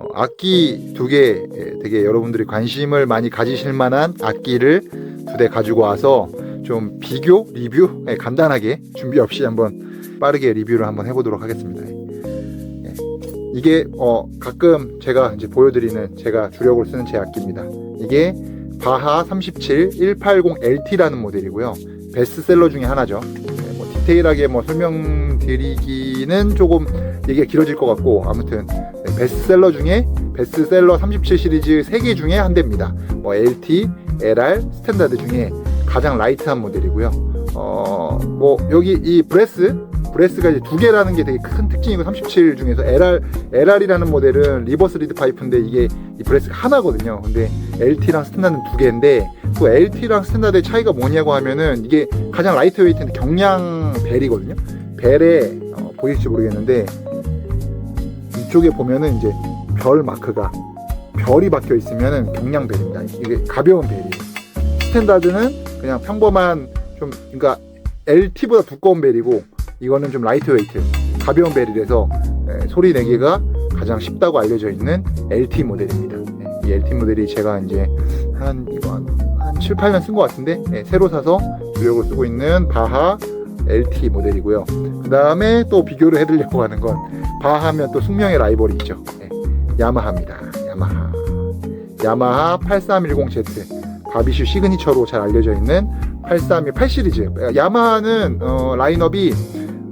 어, 악기 두 개 되게 여러분들이 관심을 많이 가지실 만한 악기를 두 대 가지고 와서 좀 비교 리뷰 예, 간단하게 준비 없이 한번 빠르게 리뷰를 한번 해보도록 하겠습니다. 예. 이게 어, 가끔 제가 이제 보여드리는 제가 주력으로 쓰는 제 악기입니다. 이게 바하 37 180LT라는 모델이고요. 베스트셀러 중에 하나죠. 예, 뭐 디테일하게 뭐 설명드리기는 조금 얘기가 길어질 것 같고 아무튼 네, 베스트셀러 중에 베스트셀러 37 시리즈 3개 중에 한 대입니다. 뭐 LT, LR, 스탠다드 중에 가장 라이트한 모델이고요. 어, 뭐 여기 이 브레스 브레스가 이제 두 개라는 게 되게 큰 특징이고 37 중에서 LR LR이라는 모델은 리버스 리드 파이프인데 이게 이 브레스가 하나거든요. 근데 LT랑 스탠다드는 두 개인데 또 LT랑 스탠다드의 차이가 뭐냐고 하면은 이게 가장 라이트 웨이트인데 경량 벨이거든요. 벨에 어, 보일지 모르겠는데 이쪽에 보면은 이제 별 마크가 별이 박혀 있으면은 경량 벨입니다. 이게 가벼운 벨이에요. 스탠다드는 그냥 평범한 좀 그러니까 LT보다 두꺼운 벨이고 이거는 좀 라이트 웨이트 가벼운 벨이라서 에, 소리 내기가 가장 쉽다고 알려져 있는 LT 모델입니다. 네, 이 LT 모델이 제가 이제 한 이거 한, 한 7, 8년 쓴 것 같은데 네, 새로 사서 주력으로 쓰고 있는 바하 LT 모델이고요. 그 다음에 또 비교를 해드리려고 하는 건 바하면 또 숙명의 라이벌이 있죠. 네, 야마하입니다. 야마하. 야마하 8310Z 바비슈 시그니처로 잘 알려져 있는 831 8 시리즈. 야마하는 어, 라인업이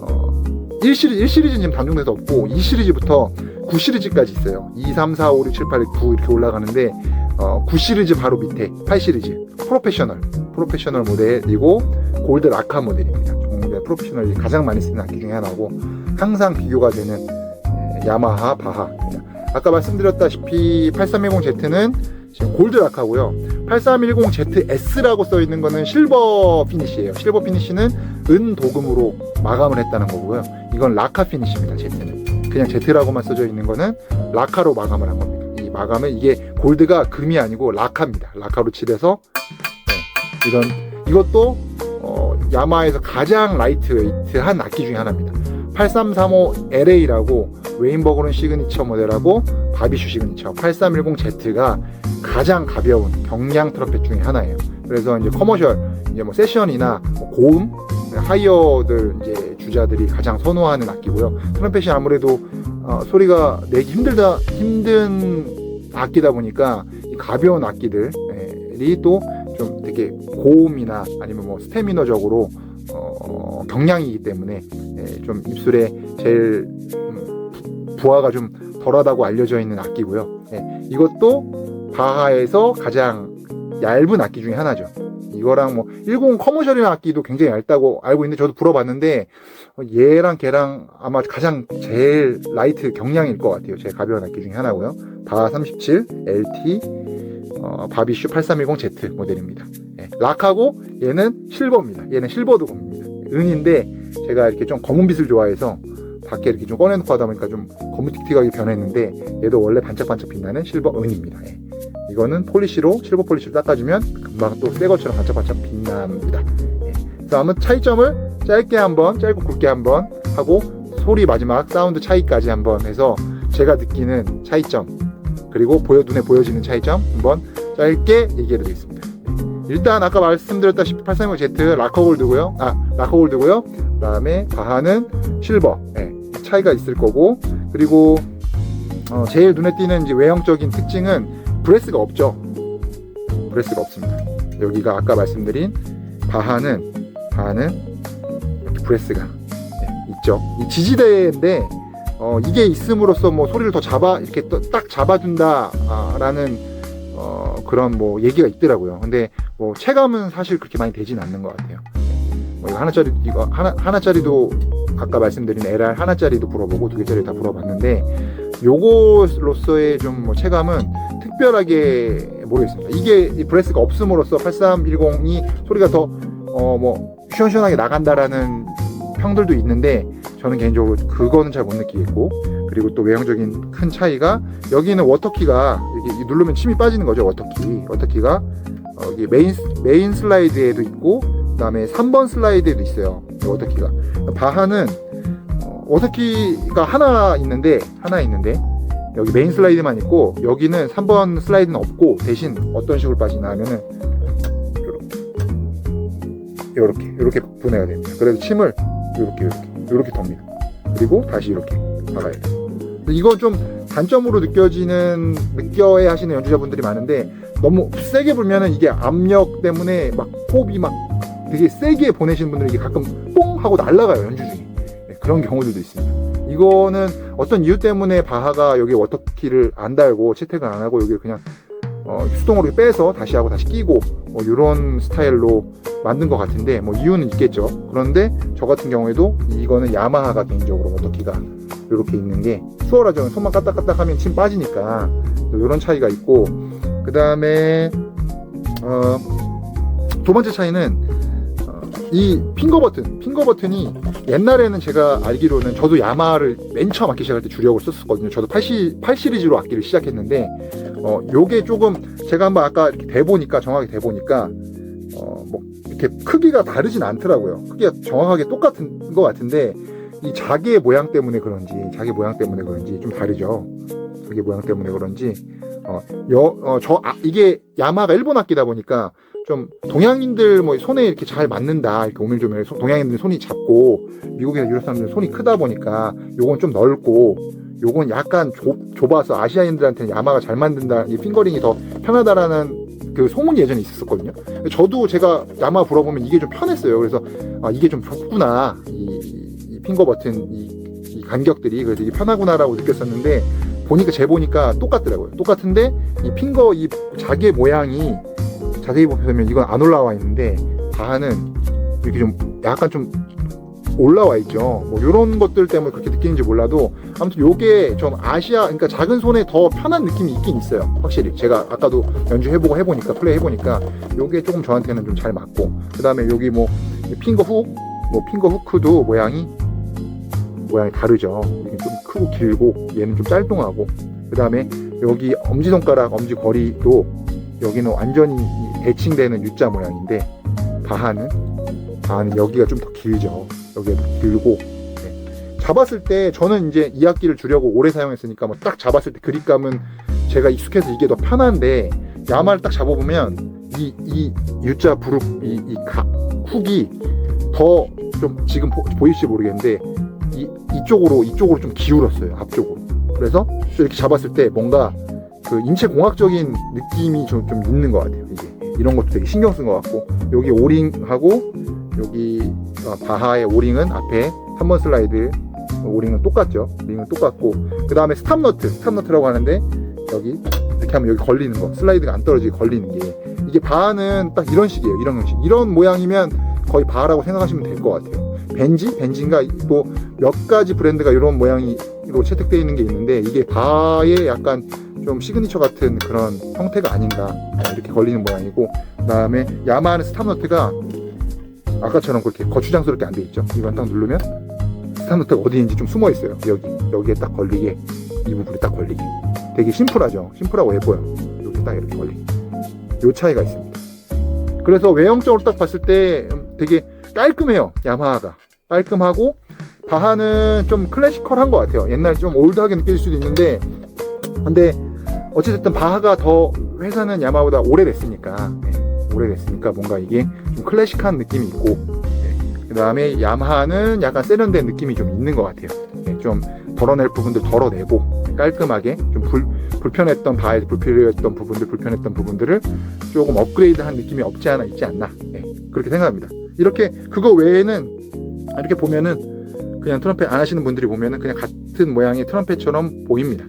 어, 1시리즈, 1시리즈는 지금 단종돼서 없고 2시리즈부터 9시리즈까지 있어요. 2, 3, 4, 5, 6, 7, 8, 9 이렇게 올라가는데 어, 9시리즈 바로 밑에 8시리즈 프로페셔널 프로페셔널 모델이고 골드 라카 모델입니다. 프로페셔널이 가장 많이 쓰는 악기 중에 하나고 항상 비교가 되는 에, 야마하 바하 아까 말씀드렸다시피 8310Z는 지금 골드 라카고요. 8310ZS라고 써 있는 거는 실버 피니시예요. 실버 피니시는 은 도금으로 마감을 했다는 거고요. 이건 라카 피니시입니다. Z는 그냥 Z라고만 써져 있는 거는 라카로 마감을 한 겁니다. 이 마감은 이게 골드가 금이 아니고 라카입니다. 라카로 칠해서 네, 이런 이것도 어, 야마에서 가장 라이트웨이트한 악기 중에 하나입니다. 8335 LA라고 웨인버그는 시그니처 모델하고 바비슈 시그니처 8310Z가 가장 가벼운 경량 트럼펫 중에 하나예요. 그래서 이제 커머셜, 이제 뭐 세션이나 뭐 고음, 하이어들 이제 주자들이 가장 선호하는 악기고요. 트럼펫이 아무래도 어, 소리가 내기 힘들다 힘든 악기다 보니까 이 가벼운 악기들이 또 좀 되게 고음이나 아니면 뭐 스태미너적으로 어, 경량이기 때문에 예, 좀 입술에 제일 음, 부하가 좀 덜하다고 알려져 있는 악기고요. 예, 이것도 바하에서 가장 얇은 악기 중에 하나죠. 이거랑 뭐 10 커머셜이라는 악기도 굉장히 얇다고 알고 있는데 저도 불어봤는데 어, 얘랑 걔랑 아마 가장 제일 라이트 경량일 것 같아요. 제일 가벼운 악기 중에 하나고요. 바하 37 LT 어, 바비슈 8310Z 모델입니다. 예, 락하고 얘는 실버입니다. 얘는 실버도 검입니다. 은인데 제가 이렇게 좀 검은빛을 좋아해서 밖에 이렇게 좀 꺼내놓고 하다 보니까 좀 검은틱틱하게 변했는데 얘도 원래 반짝반짝 빛나는 실버 은입니다. 예. 이거는 폴리시로 실버 폴리시로 닦아주면 금방 또 새 것처럼 반짝반짝 빛납니다. 예. 그래서 한번 차이점을 짧게 한번 짧고 굵게 한번 하고 소리 마지막 사운드 차이까지 한번 해서 제가 느끼는 차이점 그리고 보여 눈에 보여지는 차이점 한번 짧게 얘기해 드리겠습니다. 일단 아까 말씀드렸다시피 830Z 라커 골드고요. 아 라커 골드고요. 그다음에 바하는 실버. 네, 차이가 있을 거고 그리고 어, 제일 눈에 띄는 이제 외형적인 특징은 브레스가 없죠. 브레스가 없습니다. 여기가 아까 말씀드린 바하는 바하는 이렇게 브레스가 네, 있죠. 이 지지대인데 어, 이게 있음으로써 뭐 소리를 더 잡아 이렇게 또딱 잡아준다라는 어, 그런 뭐 얘기가 있더라고요. 근데 뭐 체감은 사실 그렇게 많이 되진 않는 것 같아요. 뭐 이거 하나짜리 이거 하나 하나짜리도 아까 말씀드린 LR 하나짜리도 불어보고 두 개짜리 다 불어봤는데 요거로서의 좀 뭐 체감은 특별하게 모르겠습니다. 이게 이 브레스가 없음으로써 8310이 소리가 더 어 뭐 시원시원하게 나간다라는 평들도 있는데 저는 개인적으로 그거는 잘 못 느끼겠고 그리고 또 외형적인 큰 차이가 여기는 워터키가 이렇게 누르면 침이 빠지는 거죠 워터키. 워터키가 어, 여기 메인 메인 슬라이드에도 있고 그다음에 3번 슬라이드에도 있어요 워터키가. 바하는 어, 워터키가 하나 있는데 하나 있는데 여기 메인 슬라이드만 있고 여기는 3번 슬라이드는 없고 대신 어떤 식으로 빠지나 하면은 이렇게. 이렇게. 이렇게 보내야 됩니다. 그래서 침을 이렇게 이렇게 이렇게 덮니다. 그리고 다시 이렇게 박아야 돼요. 이건 좀 단점으로 느껴지는 느껴야 하시는 연주자분들이 많은데 너무 세게 불면은 이게 압력 때문에 막 호흡이 막 되게 세게 보내시는 분들이 가끔 뽕 하고 날아가요 연주 중에 네, 그런 경우들도 있습니다. 이거는 어떤 이유 때문에 바하가 여기 워터키를 안 달고 채택을 안 하고 여기 그냥 어, 수동으로 빼서 다시 하고 다시 끼고 뭐 이런 스타일로 만든 것 같은데 뭐 이유는 있겠죠. 그런데 저 같은 경우에도 이거는 야마하가 개인적으로 워터키가 이렇게 있는 게 수월하죠. 손만 까딱까딱 하면 침 빠지니까 이런 차이가 있고 그 다음에 어, 두 번째 차이는 어, 이 핑거 버튼, 핑거 버튼이 옛날에는 제가 알기로는 저도 야마를 맨 처음 악기 시작할 때 주력을 썼었거든요. 저도 8, 시, 8 시리즈로 악기를 시작했는데 어, 요게 조금 제가 한번 아까 이렇게 대보니까 정확히 대보니까 어, 뭐 이렇게 크기가 다르진 않더라고요. 크기가 정확하게 똑같은 것 같은데 이 자개 모양 때문에 그런지 자개 모양 때문에 그런지 좀 다르죠. 자개 모양 때문에 그런지 어, 여, 어, 저, 아, 이게 야마가 일본 악기다 보니까 좀 동양인들 뭐 손에 이렇게 잘 맞는다. 이렇게 오밀조밀 동양인들 손이 작고 미국이나 유럽 사람들 손이 크다 보니까 요건 좀 넓고 요건 약간 좁, 좁아서 아시아인들한테는 야마가 잘 만든다. 이 핑거링이 더 편하다라는 그 소문이 예전에 있었거든요. 저도 제가 야마 불어보면 이게 좀 편했어요. 그래서 아, 이게 좀 좁구나. 이, 이 핑거 버튼 이, 이 간격들이 그래서 이게 편하구나라고 느꼈었는데 보니까 재 보니까 똑같더라고요. 똑같은데 이 핑거 이 자개 모양이 자세히 보면 이건 안 올라와 있는데 바하는 이렇게 좀 약간 좀 올라와 있죠. 뭐 이런 것들 때문에 그렇게 느끼는지 몰라도 아무튼 요게 좀 아시아 그러니까 작은 손에 더 편한 느낌이 있긴 있어요. 확실히 제가 아까도 연주해보고 해보니까 플레이 해보니까 요게 조금 저한테는 좀 잘 맞고 그 다음에 여기 뭐 핑거 훅, 뭐 핑거 후크도 모양이 모양이 다르죠. 이게 좀 크고 길고 얘는 좀 짤뚱하고 그 다음에 여기 엄지 손가락 엄지 거리도 여기는 완전히 대칭되는 U자 모양인데 바하는 바하는 여기가 좀 더 길죠. 여기가 더 길고. 네. 잡았을 때 저는 이제 이 악기를 주려고 오래 사용했으니까 뭐 딱 잡았을 때 그립감은 제가 익숙해서 이게 더 편한데 야마를 딱 잡아보면 이, 이 U자 부릅 이, 이 가, 훅이 더 좀 지금 보, 보일지 모르겠는데 이, 이쪽으로 이쪽으로 좀 기울었어요 앞쪽으로. 그래서 이렇게 잡았을 때 뭔가 그 인체 공학적인 느낌이 좀, 좀 있는 것 같아요 이게. 이런 것도 되게 신경 쓴 것 같고 여기 오링하고 여기 어, 바하의 오링은 앞에 3번 슬라이드. 오링은 똑같죠? 오링은 똑같고. 그 다음에 스탑너트. 스탑너트라고 하는데 여기 이렇게 하면 여기 걸리는 거. 슬라이드가 안 떨어지게 걸리는 게. 이게 바하는 딱 이런 식이에요. 이런 형식. 이런 모양이면 거의 바하라고 생각하시면 될 것 같아요. 벤지? 벤지인가? 또 몇 가지 브랜드가 이런 모양으로 채택되어 있는 게 있는데 이게 바의 약간 좀 시그니처 같은 그런 형태가 아닌가. 이렇게 걸리는 모양이고. 그 다음에 야마하는 스탑너트가 아까처럼 그렇게 거추장스럽게 안 돼 있죠. 이건 딱 누르면 스탑너트가 어디인지 좀 숨어 있어요. 여기 여기에 딱 걸리게 이 부분에 딱 걸리게. 되게 심플하죠? 심플하고 예뻐요. 여기 딱 이렇게 걸리게. 요 차이가 있습니다. 그래서 외형적으로 딱 봤을 때 되게 깔끔해요 야마하가. 깔끔하고 바하는 좀 클래시컬한 것 같아요. 옛날 좀 올드하게 느껴질 수도 있는데. 근데 어찌됐든 바하가 더 회사는 야마보다 오래됐으니까. 네, 오래됐으니까 뭔가 이게 좀 클래식한 느낌이 있고 네, 그 다음에 야마하는 약간 세련된 느낌이 좀 있는 것 같아요. 네, 좀 덜어낼 부분들 덜어내고 깔끔하게 좀 불, 불편했던 바에 불필요했던 부분들 불편했던 부분들을 조금 업그레이드한 느낌이 없지 않아 있지 않나. 네, 그렇게 생각합니다. 이렇게 그거 외에는 이렇게 보면은 그냥 트럼펫 안 하시는 분들이 보면은 그냥 같은 모양의 트럼펫처럼 보입니다.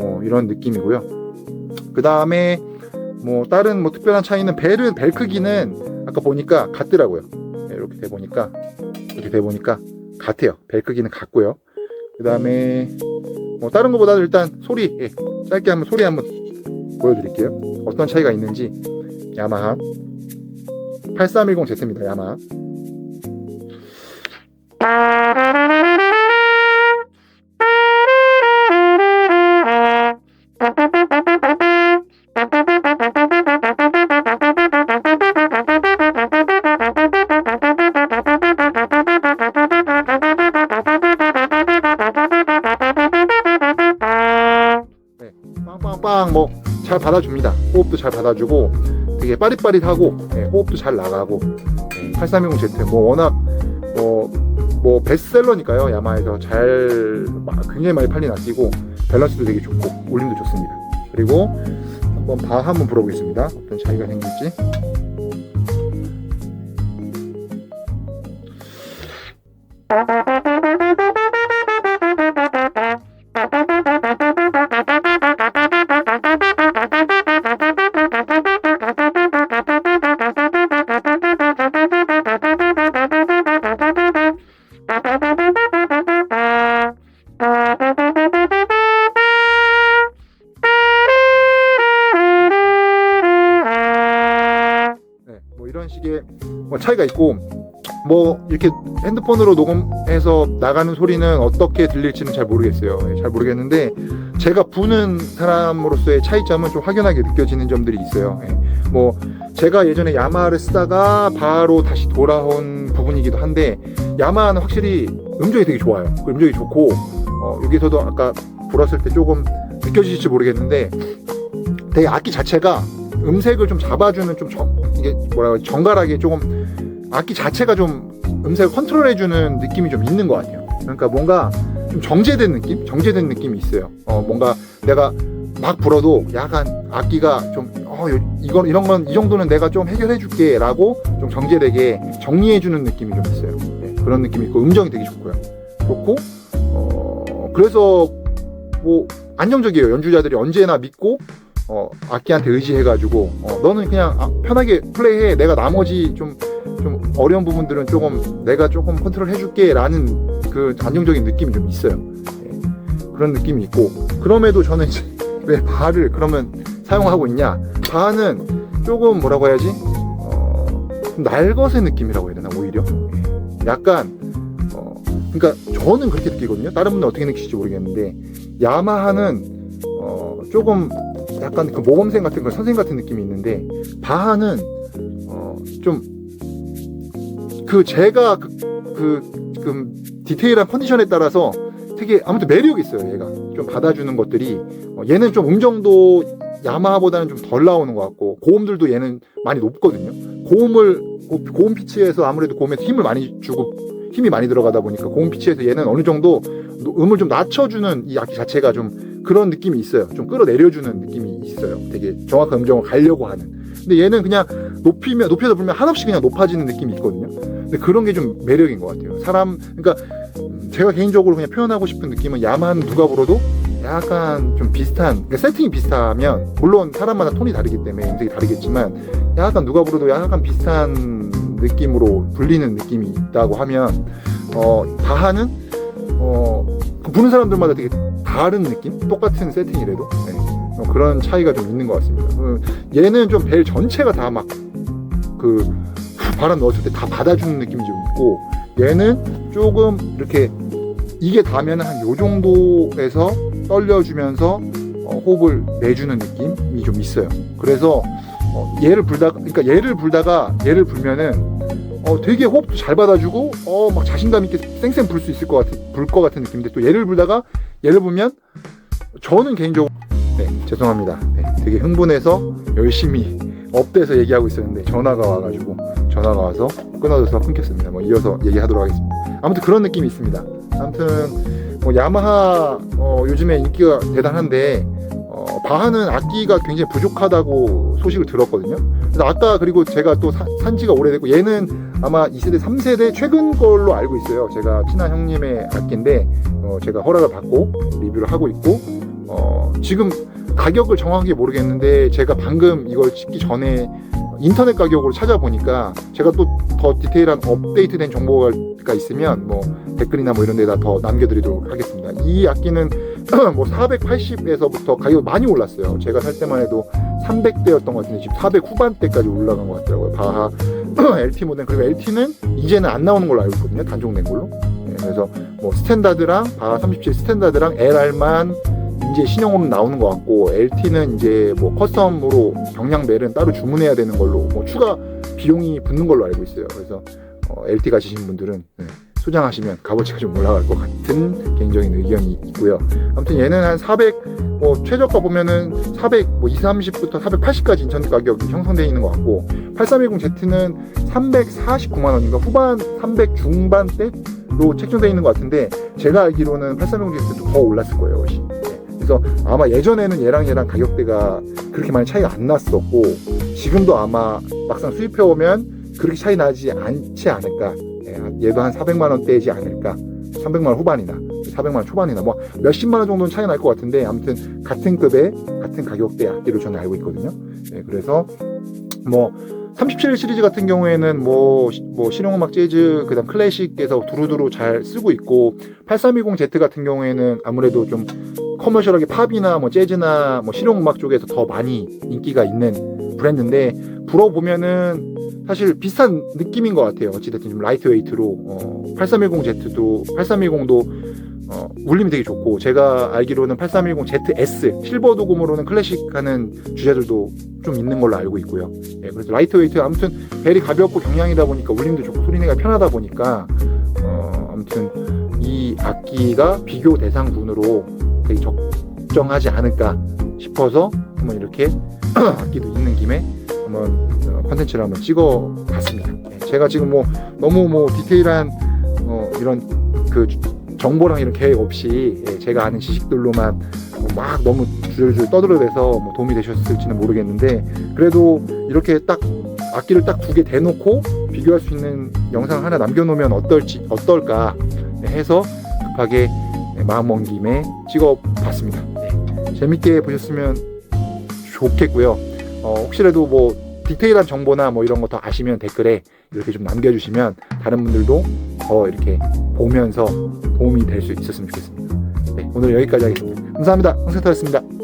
뭐 이런 느낌이고요. 그 다음에 뭐 다른 뭐 특별한 차이는 벨은 벨 크기는 아까 보니까 같더라고요. 네, 이렇게 돼 보니까 이렇게 돼 보니까 같아요. 벨 크기는 같고요. 그 다음에 뭐 다른 것보다도 일단 소리 예, 짧게 한번 소리 한번 보여드릴게요. 어떤 차이가 있는지 야마하 8310Z입니다. 야마하 받아줍니다. 호흡도 잘 받아주고 되게 빠릿빠릿하고 예, 호흡도 잘 나가고 8320Z 뭐 워낙 뭐, 뭐 베스트셀러니까요 야마에서 잘 마- 굉장히 많이 팔린 악기고 밸런스도 되게 좋고 울림도 좋습니다. 그리고 한번 바 한번 불어보겠습니다. 어떤 차이가 생길지. 차이가 있고 뭐 이렇게 핸드폰으로 녹음해서 나가는 소리는 어떻게 들릴지는 잘 모르겠어요. 예, 잘 모르겠는데 제가 부는 사람으로서의 차이점은 좀 확연하게 느껴지는 점들이 있어요. 예, 뭐 제가 예전에 야마하를 쓰다가 바로 다시 돌아온 부분이기도 한데 야마하는 확실히 음정이 되게 좋아요. 그 음정이 좋고 어, 여기서도 아까 불었을 때 조금 느껴지실지 모르겠는데 되게 악기 자체가 음색을 좀 잡아주는 좀 정, 이게 뭐라고? 정갈하게 조금 악기 자체가 좀 음색을 컨트롤해주는 느낌이 좀 있는 것 같아요. 그러니까 뭔가 좀 정제된 느낌, 정제된 느낌이 있어요. 어 뭔가 내가 막 불어도 약간 악기가 좀 어, 요- 이건 이런 건 이 정도는 내가 좀 해결해줄게 라고 좀 정제되게 정리해주는 느낌이 좀 있어요. 네, 그런 느낌이 있고 음정이 되게 좋고요. 좋고 어 그래서 뭐 안정적이에요. 연주자들이 언제나 믿고 어, 악기한테 의지해가지고 어, 너는 그냥 아, 편하게 플레이해. 내가 나머지 좀, 좀 어려운 부분들은 조금 내가 조금 컨트롤 해줄게 라는 그 안정적인 느낌이 좀 있어요. 예, 그런 느낌이 있고 그럼에도 저는 이제 왜 바를 그러면 사용하고 있냐? 바는 조금 뭐라고 해야지? 어, 좀 날것의 느낌이라고 해야 되나 오히려? 예, 약간 어, 그러니까 저는 그렇게 느끼거든요. 다른 분은 어떻게 느끼실지 모르겠는데 야마하는 어, 조금 약간 그 모범생 같은 그 선생 같은 느낌이 있는데 바하는 어, 좀 그 제가 그, 그, 그 디테일한 컨디션에 따라서 되게 아무튼 매력이 있어요 얘가. 좀 받아주는 것들이. 어, 얘는 좀 음정도 야마하보다는 좀 덜 나오는 것 같고 고음들도 얘는 많이 높거든요. 고음을 고- 고음 피치에서 아무래도 고음에서 힘을 많이 주고 힘이 많이 들어가다 보니까 고음 피치에서 얘는 어느 정도 노- 음을 좀 낮춰주는 이 악기 자체가 좀 그런 느낌이 있어요. 좀 끌어내려주는 느낌이 있어요. 되게 정확한 음정을 가려고 하는. 근데 얘는 그냥 높이면 높여서 불면 한없이 그냥 높아지는 느낌이 있거든요. 근데 그런 게 좀 매력인 것 같아요. 사람 그러니까 음, 제가 개인적으로 그냥 표현하고 싶은 느낌은 야만 누가 불어도 약간 좀 비슷한 그러니까 세팅이 비슷하면 물론 사람마다 톤이 다르기 때문에 음색이 다르겠지만 약간 누가 불어도 약간 비슷한 느낌으로 불리는 느낌이 있다고 하면 어 바하는 어 부는 사람들마다 되게 다른 느낌? 똑같은 세팅이라도 네. 어, 그런 차이가 좀 있는 것 같습니다. 어, 얘는 좀 벨 전체가 다 막 그 바람 넣었을 때 다 받아주는 느낌이 좀 있고 얘는 조금 이렇게 이게 닿으면 한 요 정도에서 떨려주면서 어, 호흡을 내주는 느낌이 좀 있어요. 그래서 어, 얘를 불다가 그러니까 얘를 불다가 얘를 불면은 어, 되게 호흡도 잘 받아주고 어, 막 자신감 있게 쌩쌩 불 수 있을 것 같은 불 것 같은 느낌인데 또 얘를 불다가 얘를 보면 저는 개인적으로 네 죄송합니다. 네, 되게 흥분해서 열심히 업돼서 얘기하고 있었는데 전화가 와가지고 전화가 와서 끊어져서 끊겼습니다. 뭐 이어서 얘기하도록 하겠습니다. 아무튼 그런 느낌이 있습니다. 아무튼 뭐 야마하 어, 요즘에 인기가 대단한데 어, 바하는 악기가 굉장히 부족하다고 소식을 들었거든요 그래서 아까 그리고 제가 또 사- 산지가 오래됐고 얘는 아마 2세대 3세대 최근 걸로 알고 있어요 제가 친한 형님의 악기인데 어, 제가 허락을 받고 리뷰를 하고 있고 어, 지금 가격을 정확하게 모르겠는데 제가 방금 이걸 찍기 전에 인터넷 가격으로 찾아보니까 제가 또 더 디테일한 업데이트된 정보가 있으면 뭐 댓글이나 뭐 이런 데다 더 남겨드리도록 하겠습니다. 이 악기는 뭐 480에서부터 가격이 많이 올랐어요. 제가 살 때만 해도 300대였던 것 같은데 지금 400 후반대까지 올라간 것 같더라고요. 바하 LT 모델 그리고 LT는 이제는 안 나오는 걸로 알고 있거든요. 단종된 걸로. 네, 그래서 뭐 스탠다드랑 바하 37 스탠다드랑 LR만 이제 신형으로 나오는 것 같고 LT는 이제 뭐 커스텀으로 경량벨은 따로 주문해야 되는 걸로 뭐 추가 비용이 붙는 걸로 알고 있어요. 그래서 어, LT 가지신 분들은 네, 소장하시면 값어치가 좀 올라갈 것 같은 개인적인 의견이 있고요. 아무튼 얘는 한 400, 뭐 최저가 보면은 400, 뭐 2, 30부터 480까지 인천 가격이 형성되어 있는 것 같고 8310Z는 349만 원인가 후반 300 중반대로 책정되어 있는 것 같은데 제가 알기로는 8310Z도 더 올랐을 거예요. 훨씬. 네. 그래서 아마 예전에는 얘랑 얘랑 가격대가 그렇게 많이 차이가 안 났었고 지금도 아마 막상 수입해 오면 그렇게 차이 나지 않지 않을까. 예, 얘도 한 400만 원대이지 않을까. 300만 원 후반이나 400만 원 초반이나 뭐 몇십만 원 정도는 차이 날 것 같은데 아무튼 같은 급의 같은 가격대 악기로 저는 알고 있거든요. 예, 그래서 뭐 37 시리즈 같은 경우에는 뭐, 시- 뭐 실용음악 재즈 그다음 클래식에서 두루두루 잘 쓰고 있고 8320Z 같은 경우에는 아무래도 좀 커머셜하게 팝이나 뭐 재즈나 뭐 실용음악 쪽에서 더 많이 인기가 있는 브랜드인데 불어보면은 사실 비슷한 느낌인 것 같아요. 어찌됐든 좀 라이트 웨이트로 어, 8310Z도 8310도 어, 울림이 되게 좋고 제가 알기로는 8310ZS 실버 도금으로는 클래식하는 주제들도 좀 있는 걸로 알고 있고요. 예, 그래서 라이트 웨이트 아무튼 벨이 가볍고 경량이다 보니까 울림도 좋고 소리내가 편하다 보니까 어, 아무튼 이 악기가 비교 대상군으로 되게 적정하지 않을까 싶어서 한번 이렇게 악기도 있는 김에 한번 어, 컨텐츠를 한번 찍어 봤습니다. 예, 제가 지금 뭐 너무 뭐 디테일한 어, 이런 그 정보랑 이런 계획 없이 예, 제가 아는 지식들로만 뭐 막 너무 줄줄 떠들어대서 뭐 도움이 되셨을지는 모르겠는데 그래도 이렇게 딱 악기를 딱 두 개 대놓고 비교할 수 있는 영상 하나 남겨놓으면 어떨지 어떨까 해서 급하게 네, 마음 먹은 김에 찍어봤습니다. 네, 재밌게 보셨으면 좋겠고요. 어, 혹시라도 뭐 디테일한 정보나 뭐 이런 거 더 아시면 댓글에 이렇게 좀 남겨주시면 다른 분들도 더 이렇게 보면서 도움이 될 수 있었으면 좋겠습니다. 네, 오늘 여기까지 하겠습니다. 감사합니다. 홍세터였습니다.